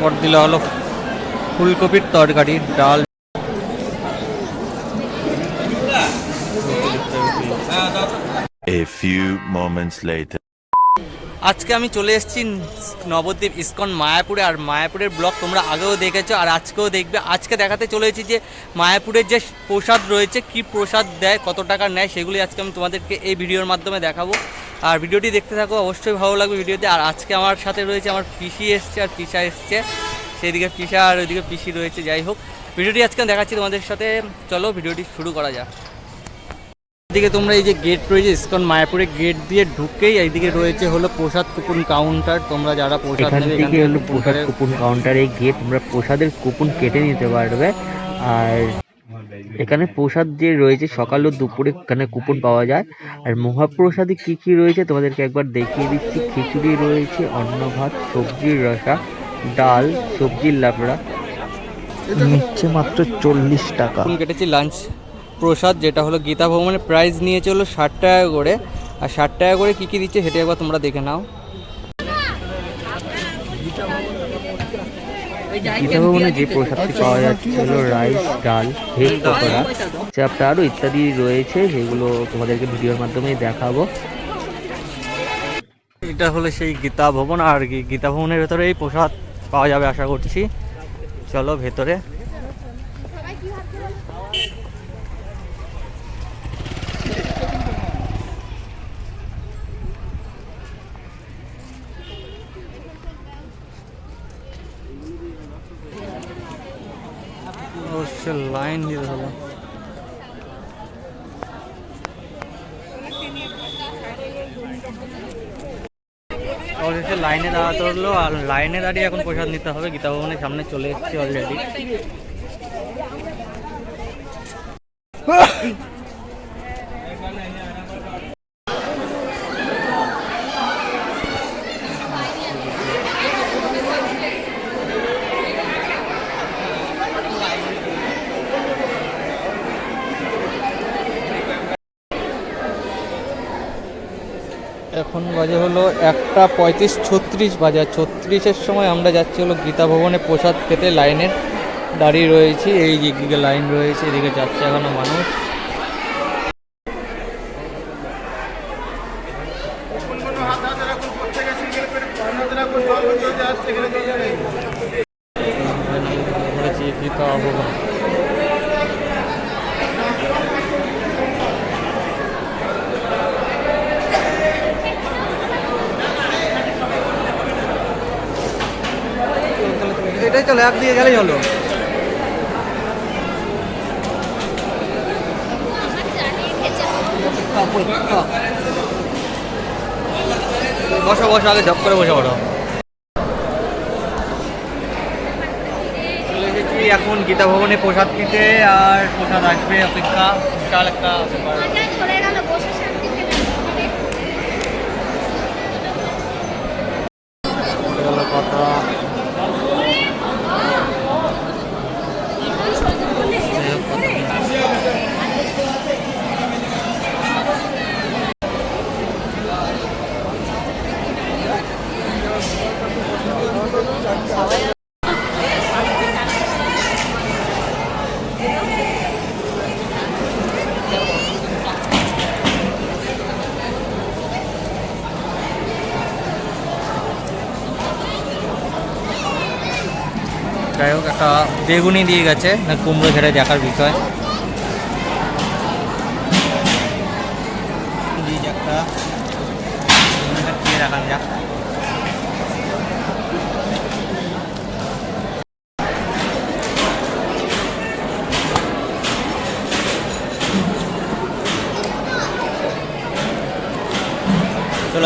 এরপর দিল হলো ফুলকপির তরকারি ডাল। A few moments later. আজকে আমি চলে এসেছি নবদ্বীপ ইস্কন মায়াপুরে আর মায়াপুরের ব্লগ তোমরা আগেও দেখেছ আর আজকেও দেখবে। আজকে দেখাতে চলেছি যে মায়াপুরের যে প্রসাদ রয়েছে কি প্রসাদ দেয় কত টাকা নেয় সেগুলি আজকে আমি তোমাদেরকে এই ভিডিওর মাধ্যমে দেখাবো। আর ভিডিওটি দেখতে থাকো অবশ্যই ভালো লাগবে ভিডিওতে। আর আজকে আমার সাথে রয়েছে আমার পিসি এসছে আর পিসা এসছে। সেদিকে পিসা আর ওইদিকে পিসি রয়েছে যাই হোক। ভিডিওটি আজকে আমি দেখাচ্ছি তোমাদের সাথে। চলো ভিডিওটি শুরু করা যাক। এদিকে তোমরা এই যে গেট রয়েছে ইস্কন মায়াপুরে গেট দিয়ে ঢুকেই এইদিকে রয়েছে হলো প্রসাদ কুপন কাউন্টার তোমরা যারা প্রসাদ এখান নেবে এখান থেকে হলো প্রসাদ কুপন কাউন্টারে গিয়ে তোমরা প্রসাদের কুপন কেটে নিতে পারবে। আর এখানে প্রসাদ যে রয়েছে সকাল ও দুপুরে এখানে কুপন পাওয়া যায়। আর মহাপ্রসাদে কি কি রয়েছে তোমাদেরকে একবার দেখিয়ে দিচ্ছি। খিচুড়ি রয়েছে অন্ন ভাত সবজির রসা ডাল সবজির লাবড়া। নিচ্ছে মাত্র চল্লিশ টাকা। কেটেছি লাঞ্চ প্রসাদ যেটা হলো গীতা ভবনের প্রাইস নিয়েছে হলো ষাট টাকা করে। আর ষাট টাকা করে কী কী দিচ্ছে সেটা একবার তোমরা দেখে নাও। ভবনে যে প্রসাদটি পাওয়া যাচ্ছে হলো রাইস, ডাল, ভেজ পকোড়া চাপটা আরও ইত্যাদি রয়েছে, সেগুলো তোমাদেরকে ভিডিওর মাধ্যমে দেখাবো। এটা হলো সেই গীতা ভবন, আর গীতা ভবনের ভেতরে এই প্রসাদ পাওয়া যাবে, আশা করছি। চলো ভেতরে। লাইন দিতে হলো অবশেষে লাইনে দাঁড়াতে হলো আর লাইনে দাঁড়িয়ে এখন প্রসাদ নিতে হবে। গীতা ভবনের সামনে চলে এসেছি অলরেডি এখন বাজে হলো একটা পঁয়ত্রিশ ছত্রিশ বাজে। আর ছত্রিশের সময় আমরা যাচ্ছি হলো গীতা ভবনে প্রসাদ খেতে। লাইনের দাঁড়িয়ে রয়েছি। এই দিকে লাইন রয়েছে, এদিকে যাচ্ছে এখনও মানুষ। বলেছি গীতা ভবন এটাই চলো, এক দিয়ে গেলেই হলো। বসো বসো, আগে ঝপ করে বসে এসেছি এখন গীতা ভবনে প্রসাদ খেতে, আর প্রসাদ আসবে অপেক্ষা, বিশাল একটা ব্যাপার। হয়ে গেল কথা যাই হোক, কথা নেই। যাই হোক একটা বেগুনি দিয়ে গেছে না কুমড়ো ঝেড়ে দেখার বিষয়। একটা বেগুনিটা যাক।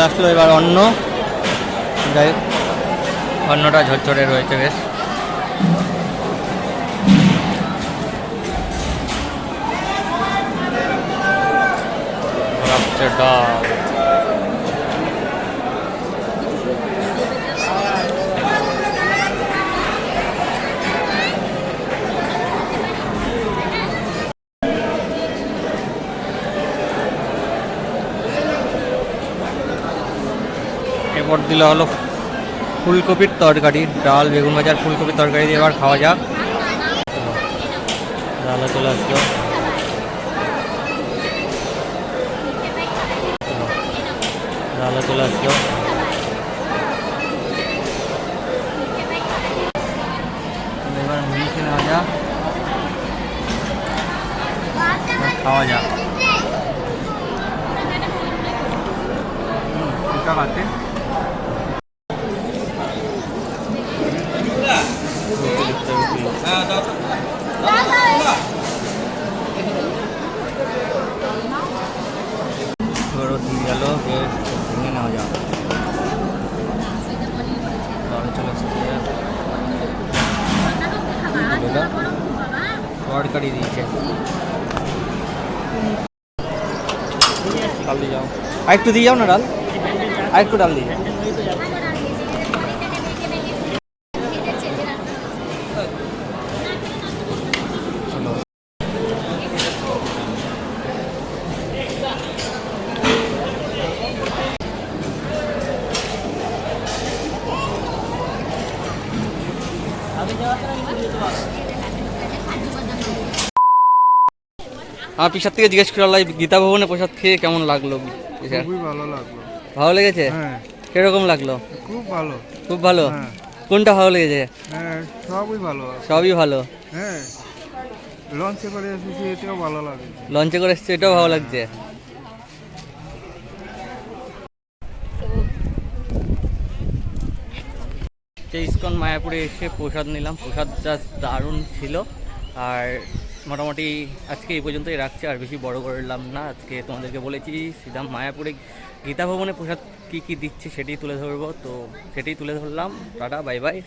আসলো এবার অন্য যাই অন্নটা ঝরঝরে রয়েছে বেশ। ডাল। এরপর দিল হলো ফুলকপির তরকারি, ডাল, বেগুন ভাজার ফুলকপির তরকারি দিয়ে এবার খাওয়া যাক। ডালও চলে আসলো। ডালও চলে আসলো। এবার মুড়ি খেয়ে নেওয়া যাক। এবার খাওয়া যাক। ফুলকা খাতে ধরো দিয়ে গেল বেশ ভেঙে নেওয়া যাক। তাহলে চলে তরকারি দিয়েছে। ডাল দিয়ে যাও। আর একটু দিয়ে যাও না ডাল? আর একটু ডাল দিয়ে আমার পিসার থেকে জিজ্ঞেস করলাম গীতা ভবনে প্রসাদ খেয়ে কেমন লাগল? খুবই ভালো লাগল। ভালো লেগেছে? হ্যাঁ। কীরকম লাগল? খুব ভালো। খুব ভালো? হ্যাঁ। কোনটা ভালো লেগেছে? হ্যাঁ সবই ভালো। সবই ভালো? হ্যাঁ। লঞ্চে করে এসেছি এটাও ভালো লাগে। লঞ্চে করে এসছে এটাও ভালো লাগছে। যে ইস্কন মায়াপুরে এসে প্রসাদ নিলাম। প্রসাদ জাস্ট দারুণ ছিল। আর মোটামুটি আজকে এই পর্যন্তই রাখছি, আর বেশি বড় করলাম না। আজকে তোমাদেরকে বলেছি সিধা মায়াপুরে গীতা ভবনে প্রসাদ কী কী দিচ্ছে সেটি তুলে ধরবো। তো সেটি তুলে ধরলাম। টাটা, বাই বাই।